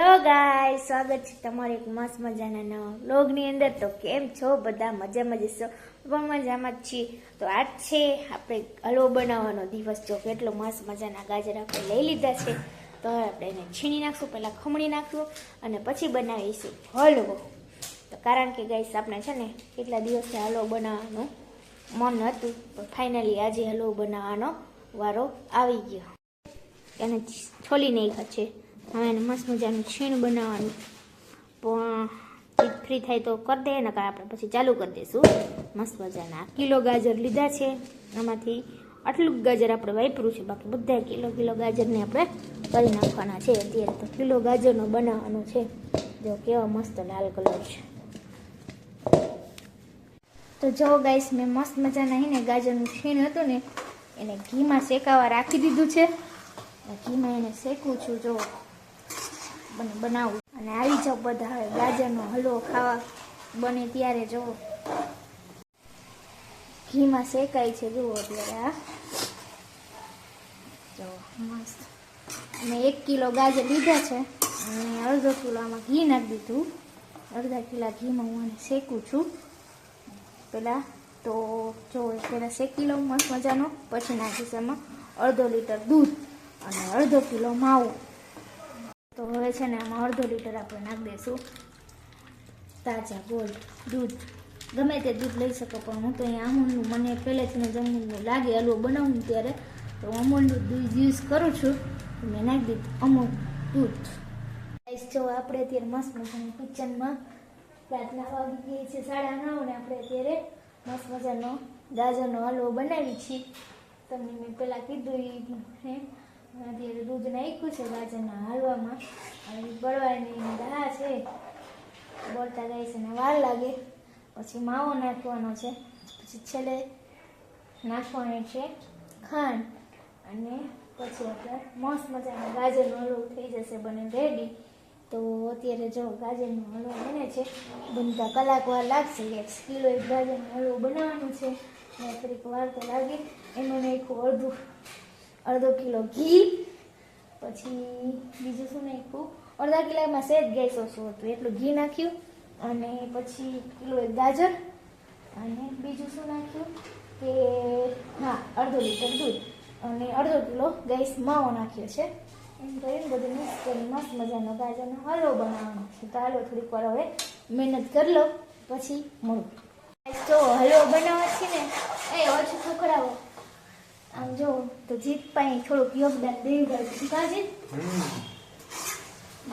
Hello ગાય સ્વાગત છે તમારે એક મસ્ત મજાના નવા બ્લોગની અંદર. તો કેમ છો? બધા મજા છો પણ મજામાં જ છીએ. તો આજ છે આપણે હલવો બનાવવાનો દિવસ. જો કેટલો મસ્ત મજાના ગાજર આપણે લઈ લીધા છે. તો આપણે એને છીણી નાખશું. પહેલાં ખમણી નાખશું અને પછી બનાવીશું હલવો તો કારણ કે ગાઈસ આપણે છે ને કેટલા દિવસથી હલવો બનાવવાનું મન હતું. પણ ફાઇનલી આજે હલવો બનાવવાનો વારો આવી ગયો. એને છોલી નાખ્યા છે. હવે એને મસ્ત મજાનું છીણ બનાવવાનું. પણ ચીજ ફ્રી થાય તો કરી દે ને આપણે પછી ચાલુ કરી દઈશું. મસ્ત મજાના કિલો ગાજર લીધા છે. આમાંથી આટલું ગાજર આપણે વાપરું છે. બાકી બધા કિલો કિલો ગાજરને આપણે કરી નાખવાના છે. અત્યારે તો કિલો ગાજરનો બનાવવાનો છે. જો કેવા મસ્ત લાલ કલર છે. તો જો ગાઈસ, મેં મસ્ત મજાના હીને ગાજરનું છીણ હતું ને, એને ઘીમાં શેકાવા રાખી દીધું છે. ઘીમાં એને શેકું છું, જો. બને બનાવું. અને આવી જાઓ બધા હવે ગાજરનો હલવો ખાવા બને ત્યારે જો ઘીમાં શેકાય છે, જુઓ અત્યારે આ જો મસ્ત. મેં એક કિલો ગાજર લીધા છે. અને અડધો કિલો આમાં ઘી નાખી દીધું. અડધા કિલા ઘીમાં હું આને શેકું છું. પહેલાં તો જો પહેલાં શેકી લઉં, મસ્ત મજાનો. પછી નાખીશ એમાં અડધો લીટર દૂધ અને અડધો કિલો માવો. તો હવે છે ને આમાં અડધો લીટર આપણે નાખી દઈશું. તાજા ગોલ્ડ દૂધ. ગમે તે દૂધ લઈ શકો, પણ હું તો અહીંયા અમૂલનું મને પહેલેથી જ લાગે હલવો બનાવું ત્યારે. તો અમૂલનું દૂધ યુઝ કરું છું. મેં નાખી દીધું અમૂલ દૂધ. જો આપણે અત્યારે મસ્ત મજાની કિચનમાં રાતના વાગી ગઈ છે સાડા નવ ને આપણે અત્યારે મસ્ત મજાનો ગાજરનો હલવો બનાવી છીએ. તમને મેં પહેલાં કીધું એ અત્યારે દૂધ નાખ્યું છે ગાજરના હલવામાં. અને બળવાની રાહ છે. બળતા જાય છે ને વાર લાગે. પછી માવો નાખવાનો છે. પછી છેલ્લે નાખવાની છે ખાંડ. અને પછી આપણે મસ્ત મજાનો ગાજરનો હલવો થઈ જશે, બને રેડી તો અત્યારે જો ગાજરનો હલવો બને છે. બનતા કલાક વાર લાગશે. એક કિલો એક ગાજરનો હલવો બનાવવાનું છે. ને થોડીક વાર તો લાગે. એનું નાખું અડધું. અડધો કિલો ઘી. પછી બીજું શું નાખ્યું? અડધા કિલોમાં સહેજ ગેસ ઓછું હતું? એટલું ઘી નાખ્યું. અને પછી કિલો એક ગાજર. અને બીજું શું નાખ્યું? કે હા, અડધો લીટર દૂધ. અને અડધો કિલો ગેસ માવો નાખ્યો છે. એમ કરીને બધું મિક્સ કરી મસ્ત મજાનો ગાજરનો હલવો બનાવવાનો છે. તો હાલો થોડીક વાર હવે મહેનત કરી લો, પછી મળું. તો હલવો બનાવવા છે ને, એ ઓછું ખખડાવો. આમ જો તો જીત પાસે થોડુંક યોગદાન દેવું પડે કાજી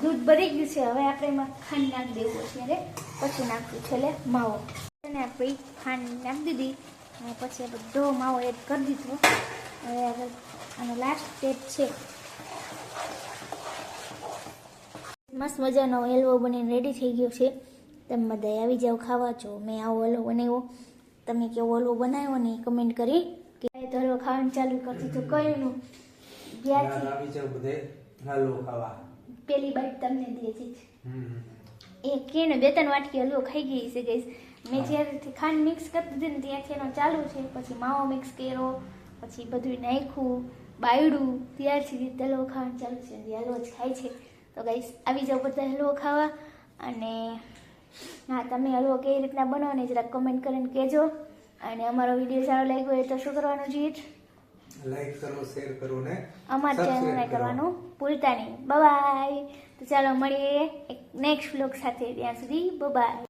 દૂધ ભરી ગયું છે. હવે આપણે એમાં ખાંડ નાખી દેવું અત્યારે પછી નાખવું છેલ્લે માવો. અને આપણે ખાંડ નાખી દીધી. અને પછી બધો માવો એડ કરી દીધો. હવે આગળ અને લાસ્ટ સ્ટેપ છે. મસ્ત મજાનો હલવો બનીને રેડી થઈ ગયો છે. તમે બધા આવી જાઓ ખાવા. છો મેં આવો હલવો બનાવ્યો. તમે કેવો હલવો બનાવ્યો ને કમેન્ટ કરી. કે હલવો ખાવાનું ચાલુ કરતી તો કયું નું? જ્યાંથી આવી જાવ બધે હાલો ખાવા પેલી બાઈટ તમને દે છે હમ. એ કેને બે ત્રણ વાટકી હલવો ખાઈ ગઈ છે ગઈ મેં જ્યારેથી ખાંડ મિક્સ કરી દીધી ને ત્યાંથી એનો ચાલુ છે. પછી માવો મિક્સ કર્યો પછી બધું નાખ્યું બાયડું. ત્યારથી હલવો ખાવાનું ચાલુ છે. હલવો જ ખાય છે. તો ગાઈસ આવી જાવ બધા હલવો ખાવા. અને હા તમે હલવો કેવી રીતના બનાવો ને જરાક કમેન્ટ કરીને કહેજો. અને અમારો વીડિયો સારો લાગ્યો હોય તો શું કરવાનું જીત? લાઈક કરો શેર કરો ને અમારા ચેનલને કરવાનું ભૂલતા નહીં. બાય તો ચાલો મળીએ એક નેક્સ્ટ વ્લોગ સાથે. ત્યાં સુધી બાય